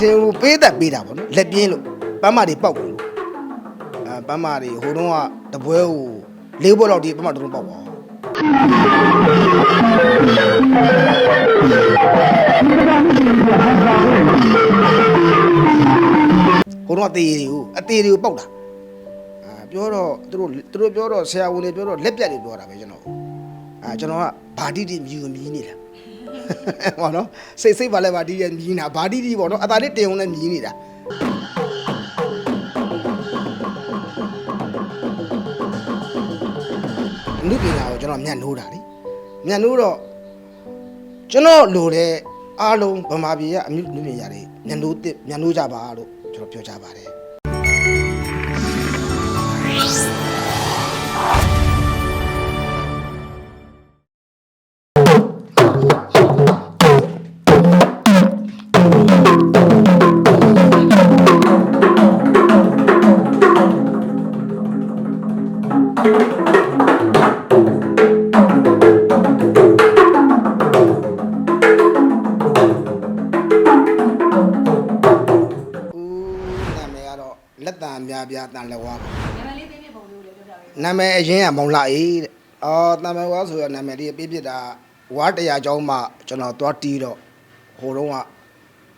ထင်ဘူးပေးသက်ပေးတာပေါ့နော်လက်ပြင်းလို့ပန်းမာတွေပောက်ကုန်လို့အဲပန်းမာတွေဟိုတုန်းကတပွဲကိုလေးဘွက်လောက်ဒီပန်းမာတုံးပောက်ပါဟိုတုန်းကတေးတွေကိုအသေးတွေကိုပောက်တာအာပြောတော့သူတို့သူတို့ပြောတော့ဆရာဝန်တွေပြောတော့လက်ပြတ်တွေပြောတာပဲကျွန်တော်အာကျွန်တော်ကဘာတိတိမြည်ကိုမြည်နေတာ ဟောနော်စိတ်စိတ်ပါလဲပါတီးရမြည်နေတာဘာတီးတီးပေါ့နော်အသာလေးတင်အောင်လည်းမြည်နေတာလူပညာကိုကျွန်တော်မျက်နှိုးတာလေမျက်နှိုးတော့ကျွန်တော်လိုတဲ့အားလုံးဗမာပြည်ကအမျိုးလူပညာတွေမျက်နှိုးတစ်မျက်နှိုးကြပါလို့ကျွန်တော်ပြောကြပါတယ် များပြားတန်လက်ဝါပါနာမည်လေးပြပြပုံလေးကိုလည်းပြောပြပေးနာမည်အရင်ကမောင်လာအေးတဲ့အော်တန်မဝါဆိုရနာမည်လေးပြပြတာဝါတရားကျောင်းမှာကျွန်တော်သွားတီးတော့ဟိုတုန်းက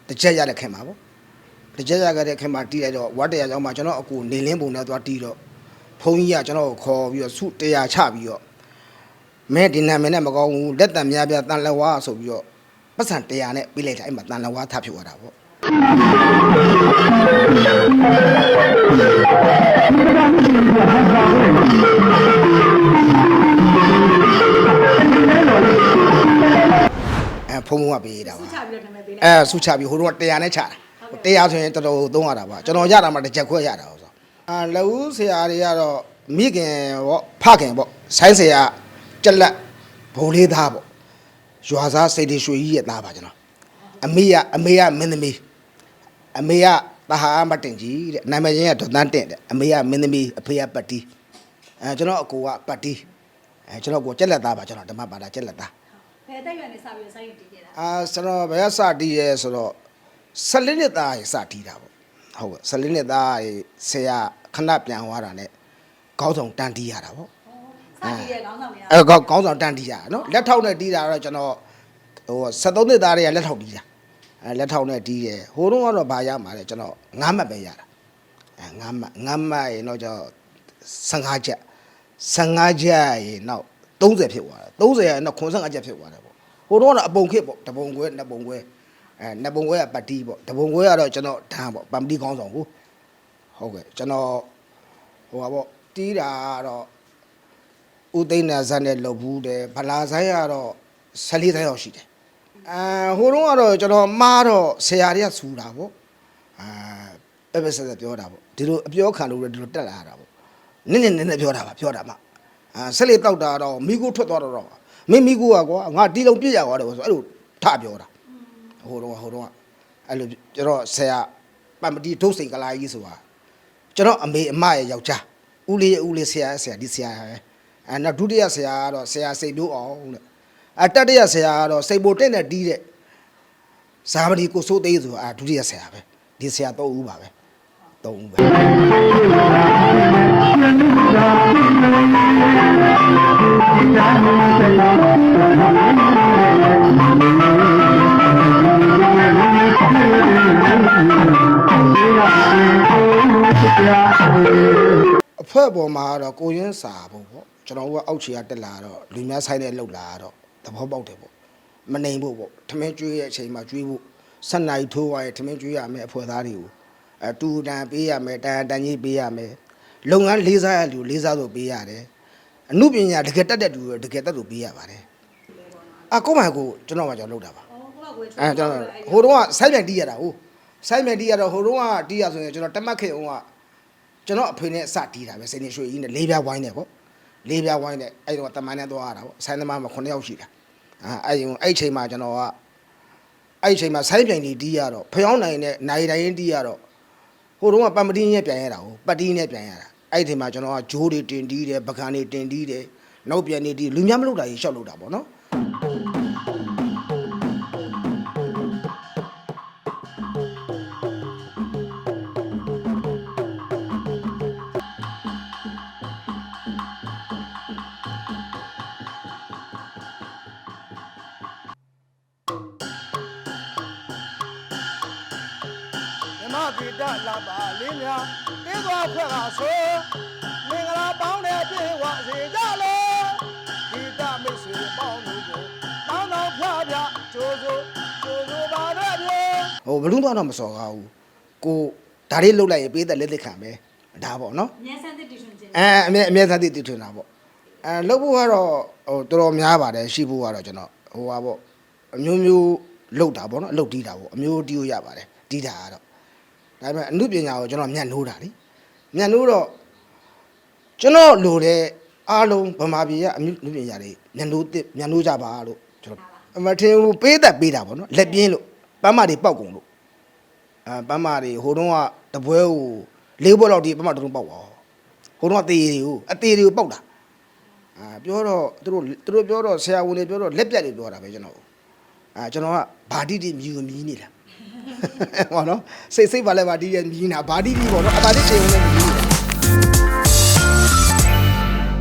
တစ်ချက်ရတဲ့ခင်ပါဗောတစ်ချက်ရခဲ့တဲ့ခင်မှာတီးလိုက်တော့ဝါတရားကျောင်းမှာကျွန်တော်အကူနေလင်းပုံနဲ့သွားတီးတော့ဘုန်းကြီးကကျွန်တော်ကိုခေါ်ပြီးတော့စုတရားချပြီးတော့မဲဒီနာမည်နဲ့မကောင်းဘူးလက်တံများပြားတန်လက်ဝါဆိုပြီးတော့ပတ်စံတရားနဲ့ပြလိုက်တာအဲ့မှာတန်လက်ဝါထပ်ဖြစ်သွားတာဗော အဲဖုံဖုံကပေးတာစုပါချပြီးတော့နာမည်ပေးလိုက်အဲဆုချပြီးဟိုတော့100နဲ့ချတာ100ဆိုရင်တော်တော်သုံးရတာပါကျွန်တော်ရတာမှတစ်ချက်ခွဲရတာဆိုအာလဝူးဆရာတွေကတော့မိခင်ပေါ့ဖခင်ပေါ့ဆိုင်းဆရာကြက်လက်ဘိုးလေးသားပေါ့ရွာသားစိတ်တွေရွှေကြီးရဲ့သားပါကျွန်တော်အမေကအမေကမင်းသမီး အမေကတဟာမတင်ကြီးတဲ့နာမည်ချင်းကဒေါ်တန်းတင့်တဲ့အမေကမင်းသမီးအဖေကပတ်တီအဲကျွန်တော်အကိုကပတ်တီအဲကျွန်တော်ကိုကြက်လက်သားပါကျွန်တော်ဓမ္မပါတာကြက်လက်သားဘယ်တက်ရွယ်နဲ့စပြီးတော့စိုင်းတင်ခဲ့တာအာကျွန်တော်ဘယ်ကစတီးရဲဆိုတော့14နှစ်သားရေစတီးတာပေါ့ဟုတ်ကဲ့14နှစ်သားရေဆရာခဏပြန်သွားတာ ਨੇ ခေါင်းဆောင်တန်တီးရတာပေါ့စပြီးတဲ့ခေါင်းဆောင်တွေကအဲခေါင်းခေါင်းဆောင်တန်တီးရတာနော်လက်ထောက်နဲ့တီးတာတော့ကျွန်တော်ဟို73နှစ်သားတွေကလက်ထောက်တီးတာ အဲလက်ထောက်နဲ့တီးတယ်ဟိုတုန်းကတော့ဘာရမှာလဲကျွန်တော်9မှတ်ပဲရတာအဲ9မှတ်9မှတ်ရေတော့ကျွန်တော်15ချက်15ချက်ရေနောက်30ဖြစ်သွားတယ်30ရဲ့နောက်95ချက်ဖြစ်သွားတယ်ပေါ့ဟိုတုန်းကတော့အပုံခစ်ပေါ့တပုံခွဲနှစ်ပုံခွဲအဲနှစ်ပုံခွဲကပတ်တီးပေါ့တပုံခွဲကတော့ကျွန်တော်ဒန်းပေါ့ပမ်ပတီခေါင်းဆောင်ကိုဟုတ်ကဲ့ကျွန်တော်ဟိုပါပေါ့တီးတာကတော့ဦးသိန်းနာဇတ်နဲ့လုပ်ဘူးတယ်ဗလာဆိုင်ကတော့14ဆိုင်ရောက်ရှိတယ် အာဟိုတုန်းကတော့ကျွန်တော်မှားတော့ဆရာတွေကစူတာပေါ့အာပဲပဲဆက်ဆက်ပြောတာပေါ့ဒီလိုအပြောခံလို့လည်းဒီလိုတက်လာတာပေါ့နည်းနည်းနည်းနည်းပြောတာပါပြောတာမှအာဆက်လေးတောက်တာတော့မိကူထွက်သွားတော့တော့မင်းမိကူကကွာငါတီလုံးပြည့်ရသွားတယ်ဆိုအဲ့လိုထပြောတာဟိုတုန်းကဟိုတုန်းကအဲ့လိုကျွန်တော်ဆရာပမ္ပတိဒုစိန်ကလာကြီးဆိုတာကျွန်တော်အမေအမရဲ့ယောက်ျားဦးလေးရဲ့ဦးလေးဆရာရဲ့ဆရာဒီဆရာပဲအဲနောက်ဒုတိယဆရာကတော့ဆရာစိတ်ပြိုးအောင်တဲ့ အတတိယဆရာကတော့စိတ်ပိုတင့်နဲ့တီးတဲ့ဇာမဏီကိုစိုးသိန်းဆိုတာအဲဒုတိယဆရာပဲဒီဆရာတော့ဦးပါပဲတော့ဦးပဲအဖွဲပေါ်မှာကတော့ကိုရင်းစာဖို့ပေါ့ကျွန်တော်တို့ကအောက်ခြေကတက်လာတော့လူများဆိုင်တဲ့လောက်လာတော့ သဘောပေါက်တယ်ပေါ့မနှိမ်ဖို့ပေါ့ထမင်းကျွေးရဲ့အချိန်မှာကျွေးဖို့ဆက်နိုင်ထိုးသွားရဲ့ထမင်းကျွေးရမယ်အဖွဲသားတွေကိုအဲတူတန်ပေးရမယ်တန်တန်ကြီးပေးရမယ်လုပ်ငန်းလေးစားရလူလေးစားဆိုပေးရတယ်အမှုပညာတကယ်တက်တဲ့လူတကယ်တက်လို့ပေးရပါတယ်အကိုမကိုကျွန်တော်ကကျွန်တော်လုပ်တာပါဟောကိုကကိုယ်အဲကျွန်တော်ဟိုတုန်းကဆိုက်ပြန်တီးရတာဟိုဆိုက်ပြန်တီးရတော့ဟိုတုန်းကတီးရဆိုရင်ကျွန်တော်တမတ်ခေအောင်ကကျွန်တော်အဖေနဲ့စတီးတာပဲစိနေရွှေကြီးနဲ့လေးပြားဝိုင်းနဲ့ပေါ့လေးပြားဝိုင်းနဲ့အဲ့တော့တမန်နဲ့သွားရတာပေါ့ဆိုင်းသမားမှာ9ယောက်ရှိတာ အဲအဲ့ရင်အဲ့ချိန်မှာကျွန်တော်ကအဲ့ချိန်မှာဆိုက်ပြန်တီးတီးရတော့ဖျောင်းနိုင်နဲ့နိုင်တိုင်းတီးရတော့ဟိုတုန်းကပမ္ပတင်းရဲ့ပြန်ရတာဟိုပတ်တီးနဲ့ပြန်ရတာအဲ့ဒီမှာကျွန်တော်ကဂျိုးတွေတင်တီးတယ်ပကံတွေတင်တီးတယ်နောက်ပြန်နေတီးလူများမလုပ်တာကြီးရှောက်လုပ်တာပေါ့နော် ဒီတလာပါလေးများတင်းသွားဖွဲ့ကဆိုမင်္ဂလာပေါင်းတဲ့ပြေဝစေကြလို့ဒီတမိတ်ဆွေပေါင်းတို့ကိုတောင်းတော်ဖျားဖျားကြိုးစိုးကြိုးစိုးပါတဲ့ပြေဟိုဘလူးတော့မစော်ကားဘူးကိုဒါလေးလှုပ်လိုက်ရင်ပေးတဲ့လက်လက်ခံပဲဒါပေါ့နော်ညဆန်းတဲ့တီထွင်ခြင်းအဲအမြဲအမြဲတမ်းတည်တည်ထွင်တာပေါ့အဲလှုပ်ဖို့ကတော့ဟိုတော်တော်များပါတယ်ရှိဖို့ကတော့ကျွန်တော်ဟိုပါပေါ့အမျိုးမျိုးလှုပ်တာပေါ့နော်အလုပ်တီးတာပေါ့အမျိုးတီးလို့ရပါတယ်တီးတာကတော့ ဒါပေမဲ့အမှုပညာကိုကျွန်တော်မျက်နှိုးတာလीမျက်နှိုးတော့ကျွန်တော်လိုတဲ့အားလုံးဗမာပြည်ကအမှုပညာတွေမျက်နှိုးတစ်မျက်နှိုးကြပါလို့ကျွန်တော်အမထင်ဘူးပေးသက်ပေးတာပေါ့နော်လက်ပြင်းလို့ပန်းမတွေပောက်ကုန်လို့အဲပန်းမတွေဟိုတုန်းကတပွဲကိုလေးဘွက်လောက်ဒီပန်းမတစ်လုံးပောက်သွားဟိုတုန်းကတေးတွေကိုအသေးတွေကိုပောက်တာအာပြောတော့သူတို့သူတို့ပြောတော့ဆရာဝန်တွေပြောတော့လက်ပြတ်တွေပြောတာပဲကျွန်တော်အာကျွန်တော်ကဘာတိတိမြည်မြည်နေလား ဟောနော်စိတ်စိတ်ပါလဲဘာတိတိမြည်နေတာဘာတိတိပေါ့နော်အပါတိတေဝင်နေမြည်